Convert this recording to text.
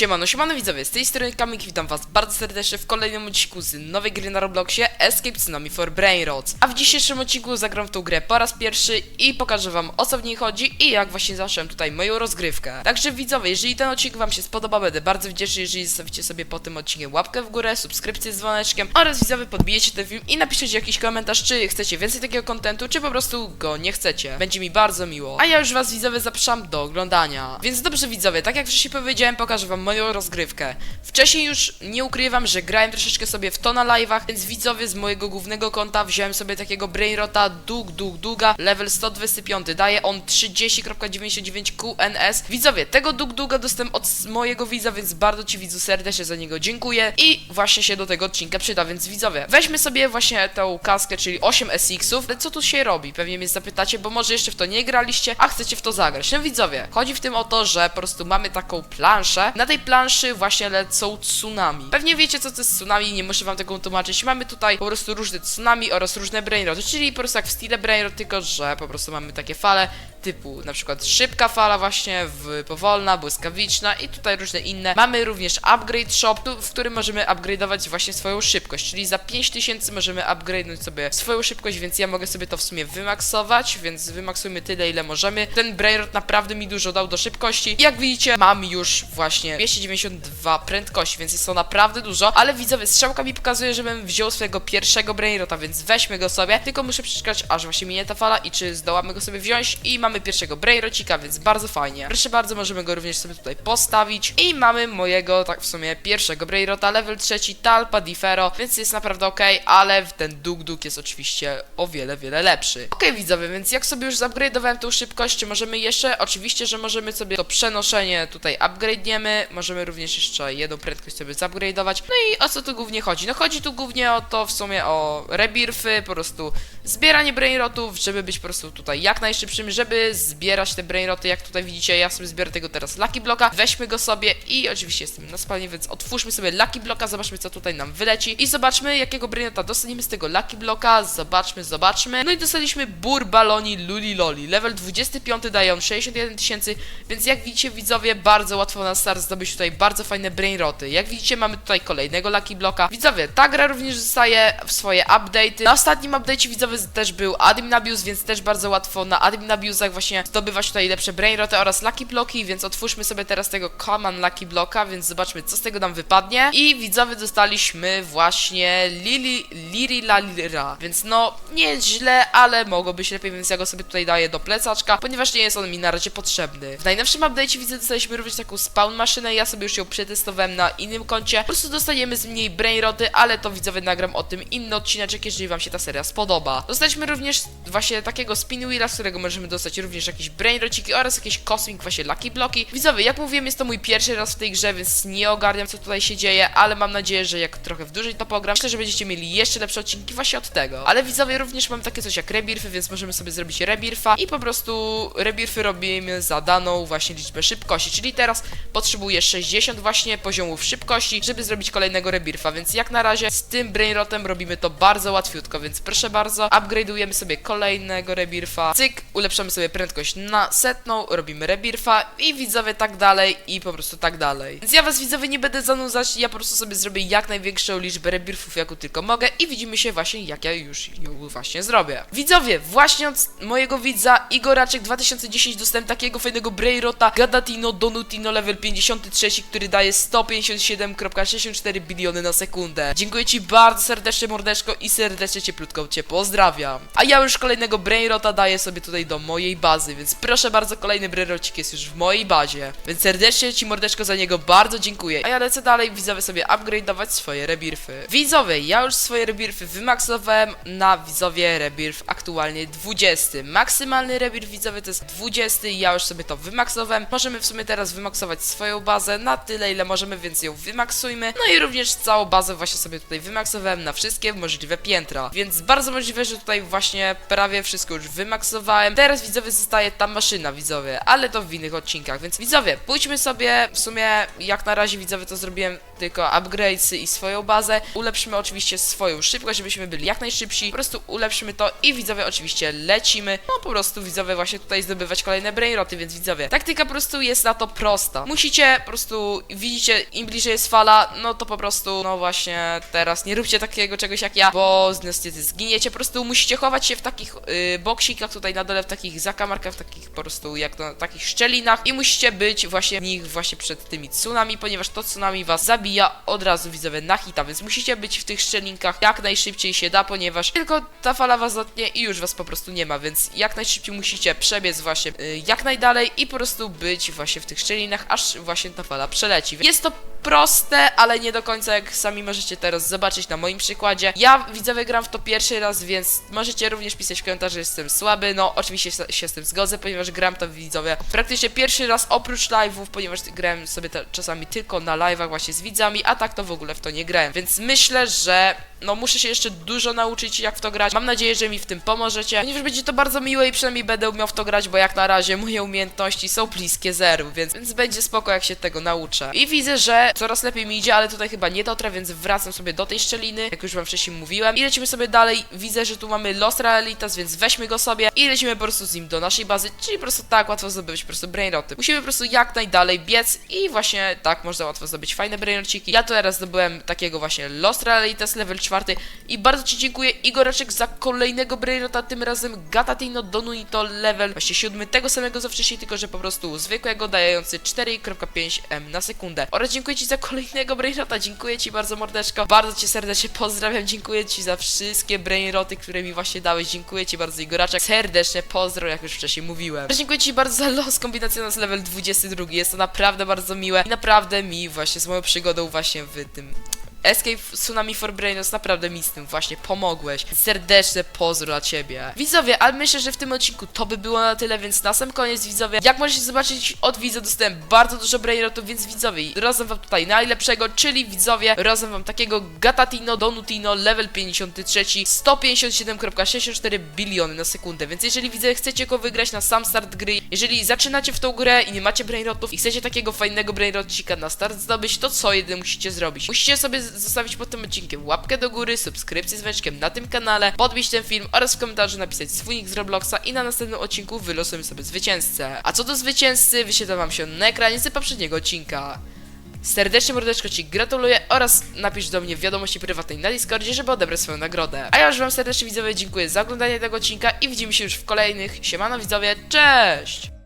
Siemano, siemano widzowie, z tej strony Kamik, witam was bardzo serdecznie w kolejnym odcinku z nowej gry na Robloxie Escape Tsunami for Brainrots. A w dzisiejszym odcinku zagram w tą grę po raz pierwszy i pokażę wam o co w niej chodzi i jak właśnie zacząłem tutaj moją rozgrywkę. Także widzowie, jeżeli ten odcinek wam się spodoba, będę bardzo wdzięczny, jeżeli zostawicie sobie po tym odcinku łapkę w górę, subskrypcję z dzwoneczkiem oraz widzowie podbijecie ten film i napiszecie jakiś komentarz, czy chcecie więcej takiego kontentu, czy po prostu go nie chcecie. Będzie mi bardzo miło. A ja już was widzowie zapraszam do oglądania. Więc dobrze widzowie, tak jak wcześniej powiedziałem, pokażę wam moją rozgrywkę. Wcześniej już nie ukrywam, że grałem troszeczkę sobie w to na live'ach, więc widzowie z mojego głównego konta wziąłem sobie takiego Brainrota Dug Dug Duga, level 125. Daje on 30.99 QNS. Widzowie, tego Dug Duga dostałem od mojego widza, więc bardzo ci widzu serdecznie za niego dziękuję i właśnie się do tego odcinka przyda, więc widzowie, weźmy sobie właśnie tą kaskę, czyli 8 SX-ów. Ale co tu się robi? Pewnie mnie zapytacie, bo może jeszcze w to nie graliście, a chcecie w to zagrać. No widzowie, chodzi w tym o to, że po prostu mamy taką planszę. Na tej planszy właśnie lecą tsunami. Pewnie wiecie, co to jest tsunami, nie muszę wam tego tłumaczyć. Mamy tutaj po prostu różne tsunami oraz różne brainroty, czyli po prostu jak w stile brainrot, tylko że po prostu mamy takie fale typu na przykład szybka fala właśnie, w powolna, błyskawiczna i tutaj różne inne. Mamy również upgrade shop, w którym możemy upgrade'ować właśnie swoją szybkość, czyli za 5000 możemy upgrade'nąć sobie swoją szybkość, więc ja mogę sobie to w sumie wymaksować, więc wymaksujmy tyle, ile możemy. Ten brainrot naprawdę mi dużo dał do szybkości. I jak widzicie, mam już właśnie 292 prędkości, więc jest to naprawdę dużo, ale widzowie, strzałka mi pokazuje, żebym wziął swojego pierwszego brainrota, więc weźmy go sobie, tylko muszę przeczekać, aż właśnie minie ta fala i czy zdołamy go sobie wziąć i mamy pierwszego brainrocika, więc bardzo fajnie. Proszę bardzo, możemy go również sobie tutaj postawić i mamy mojego, tak w sumie, pierwszego brainrota, level trzeci, Talpa Differo, więc jest naprawdę ok, ale ten Duk Duk jest oczywiście o wiele, wiele lepszy. Ok, widzowie, więc jak sobie już zupgrade'owałem tą szybkość, możemy jeszcze? Oczywiście, że możemy sobie to przenoszenie tutaj upgrade'niemy, możemy również jeszcze jedną prędkość sobie zupgrade'ować. No i o co tu głównie chodzi? No chodzi tu głównie o to w sumie o rebirfy, po prostu zbieranie brainrotów, żeby być po prostu tutaj jak najszybszym, żeby zbierać te brainroty, jak tutaj widzicie, ja sobie zbiorę tego teraz Lucky Blocka, weźmy go sobie i oczywiście jestem na spalnie, więc otwórzmy sobie Lucky Blocka, zobaczmy co tutaj nam wyleci i zobaczmy jakiego brainrota dostaniemy z tego Lucky Blocka, zobaczmy, zobaczmy. No i dostaliśmy Bur Baloni Luli Loli, level 25 daje on 61 tysięcy, więc jak widzicie widzowie, bardzo łatwo na start zdobyć tutaj bardzo fajne brainroty. Jak widzicie mamy tutaj kolejnego Lucky Blocka. Widzowie, ta gra również dostaje w swoje update'y. Na ostatnim update'cie widzowie też był Admin Abuse, więc też bardzo łatwo na Admin Abuse'ach właśnie zdobywać tutaj lepsze brainroty oraz Lucky Blocki, więc otwórzmy sobie teraz tego Common Lucky Blocka, więc zobaczmy co z tego nam wypadnie. I widzowie dostaliśmy właśnie Lili, Liri La Lira, więc no nie źle, ale mogło być lepiej, więc ja go sobie tutaj daję do plecaczka, ponieważ nie jest on mi na razie potrzebny. W najnowszym update'cie widzę dostaliśmy również taką spawn maszynę, ja sobie już ją przetestowałem na innym koncie. Po prostu dostajemy z mniej brainroty, ale to widzowie nagram o tym inny odcineczek, jeżeli wam się ta seria spodoba. Dostaliśmy również właśnie takiego spin wheela, z którego możemy dostać również jakieś brainrociki oraz jakieś cosmic właśnie lucky bloki. Widzowie, jak mówiłem, jest to mój pierwszy raz w tej grze, więc nie ogarniam co tutaj się dzieje, ale mam nadzieję, że jak trochę w dłużej to pogram, myślę, że będziecie mieli jeszcze lepsze odcinki właśnie od tego. Ale widzowie, również mam takie coś jak rebirfy, więc możemy sobie zrobić rebirfa i po prostu rebirfy robimy za daną właśnie liczbę szybkości, czyli teraz potrzebuję 60 właśnie poziomów szybkości, żeby zrobić kolejnego rebirfa, więc jak na razie z tym brainrotem robimy to bardzo łatwiutko, więc proszę bardzo, upgrade'ujemy sobie kolejnego rebirfa, cyk, ulepszamy sobie prędkość na setną, robimy rebirfa i widzowie tak dalej i po prostu tak dalej. Więc ja was widzowie nie będę zanudzać, ja po prostu sobie zrobię jak największą liczbę rebirfów, jaką tylko mogę i widzimy się właśnie jak ja już ją właśnie zrobię. Widzowie, właśnie od mojego widza Igoraczek 2010 dostałem takiego fajnego brainrota Gadatino Donutino level 53, który daje 157,64 biliony na sekundę. Dziękuję ci bardzo serdecznie mordeczko i serdecznie cieplutko cię pozdrawiam. A ja już kolejnego brainrota daję sobie tutaj do mojej bazy, więc proszę bardzo, kolejny brainrocik jest już w mojej bazie. Więc serdecznie ci mordeczko za niego bardzo dziękuję. A ja lecę dalej, widzowie sobie upgrade'ować swoje rebirfy. Widzowie, ja już swoje rebirfy wymaksowałem na widzowie rebirf aktualnie 20. Maksymalny rebirf widzowie to jest 20, ja już sobie to wymaksowałem. Możemy w sumie teraz wymaksować swoją bazę na tyle, ile możemy, więc ją wymaksujmy. No i również całą bazę właśnie sobie tutaj wymaksowałem na wszystkie możliwe piętra. Więc bardzo możliwe, że tutaj właśnie prawie wszystko już wymaksowałem. Teraz widzowie zostaje ta maszyna, widzowie, ale to w innych odcinkach. Więc widzowie, pójdźmy sobie w sumie, jak na razie widzowie to zrobiłem tylko upgradesy i swoją bazę. Ulepszymy oczywiście swoją szybkość, żebyśmy byli jak najszybsi. Po prostu ulepszymy to i widzowie oczywiście lecimy. No po prostu widzowie właśnie tutaj zdobywać kolejne brainroty, więc widzowie. Taktyka po prostu jest na to prosta. Musicie po prostu, widzicie, im bliżej jest fala, no to po prostu, no właśnie teraz nie róbcie takiego czegoś jak ja, bo niestety zginiecie. Po prostu musicie chować się w takich y, boksikach tutaj na dole, w takich zakamarkach, w takich po prostu jak to, takich szczelinach i musicie być właśnie w nich właśnie przed tymi tsunami, ponieważ to tsunami was zabija od razu widzowie na hita, więc musicie być w tych szczelinkach jak najszybciej się da, ponieważ tylko ta fala was dotknie i już was po prostu nie ma, więc jak najszybciej musicie przebiec właśnie y, jak najdalej i po prostu być właśnie w tych szczelinach, aż właśnie ta fala przeleci. Jest to proste, ale nie do końca, jak sami możecie teraz zobaczyć na moim przykładzie. Ja widzowie gram w to pierwszy raz, więc możecie również pisać w komentarzu, że jestem słaby. No, oczywiście się- z tym zgodzę, ponieważ gram to widzowie praktycznie pierwszy raz oprócz live'ów, ponieważ grałem sobie czasami tylko na live'ach właśnie z widzami, a tak to w ogóle w to nie grałem. Więc myślę, że no muszę się jeszcze dużo nauczyć jak w to grać. Mam nadzieję, że mi w tym pomożecie, ponieważ będzie to bardzo miłe i przynajmniej będę umiał w to grać, bo jak na razie moje umiejętności są bliskie zeru, więc, więc będzie spoko jak się tego nauczę. I widzę, że coraz lepiej mi idzie, ale tutaj chyba nie dotrę, więc wracam sobie do tej szczeliny, jak już wam wcześniej mówiłem. I lecimy sobie dalej. Widzę, że tu mamy Los Realitas, więc weźmy go sobie i lecimy po prostu z nim do naszej bazy, czyli po prostu tak łatwo zdobyć po prostu brainroty. Musimy po prostu jak najdalej biec i właśnie tak można łatwo zdobyć fajne brainrociki. Ja tu teraz zdobyłem takiego właśnie Los Realitas level 4 i bardzo ci dziękuję Igoreczek za kolejnego brainrota, tym razem Gatatino Donunito level właśnie 7 tego samego co wcześniej, tylko że po prostu zwykłego dający 4,5 m na sekundę. Oraz dziękuję ci za kolejnego brainrota, dziękuję ci bardzo mordeczko, bardzo cię serdecznie pozdrawiam, dziękuję ci za wszystkie brainroty, które mi właśnie dałeś, dziękuję ci bardzo Igoraczek, serdecznie pozdro, jak już wcześniej mówiłem. Też dziękuję ci bardzo za los kombinacja z level 22, jest to naprawdę bardzo miłe i naprawdę mi właśnie z moją przygodą właśnie w tym Escape Tsunami for Brainos, naprawdę mi z tym właśnie pomogłeś. Serdeczne pozdro dla ciebie. Widzowie, ale myślę, że w tym odcinku to by było na tyle, więc na sam koniec widzowie, jak możecie zobaczyć od widza dostałem bardzo dużo brainrotów, więc widzowie, rozdam wam tutaj najlepszego, czyli widzowie, rozdam wam takiego Gatatino Donutino level 53, 157,64 biliony na sekundę, więc jeżeli widzę, chcecie go wygrać na sam start gry, jeżeli zaczynacie w tą grę i nie macie brainrotów i chcecie takiego fajnego brainrotcika na start zdobyć, to co jedyne musicie zrobić? Musicie sobie zostawić pod tym odcinkiem łapkę do góry, subskrypcję z weczkiem na tym kanale, podbić ten film oraz w komentarzu napisać swój nick z Robloxa i na następnym odcinku wylosujemy sobie zwycięzcę. A co do zwycięzcy, wyświetla wam się na ekranie z poprzedniego odcinka. Serdecznie mordeczko Ci gratuluję oraz napisz do mnie w wiadomości prywatnej na Discordzie, żeby odebrać swoją nagrodę. A ja już Wam serdecznie widzowie dziękuję za oglądanie tego odcinka i widzimy się już w kolejnych. Siemano widzowie, cześć!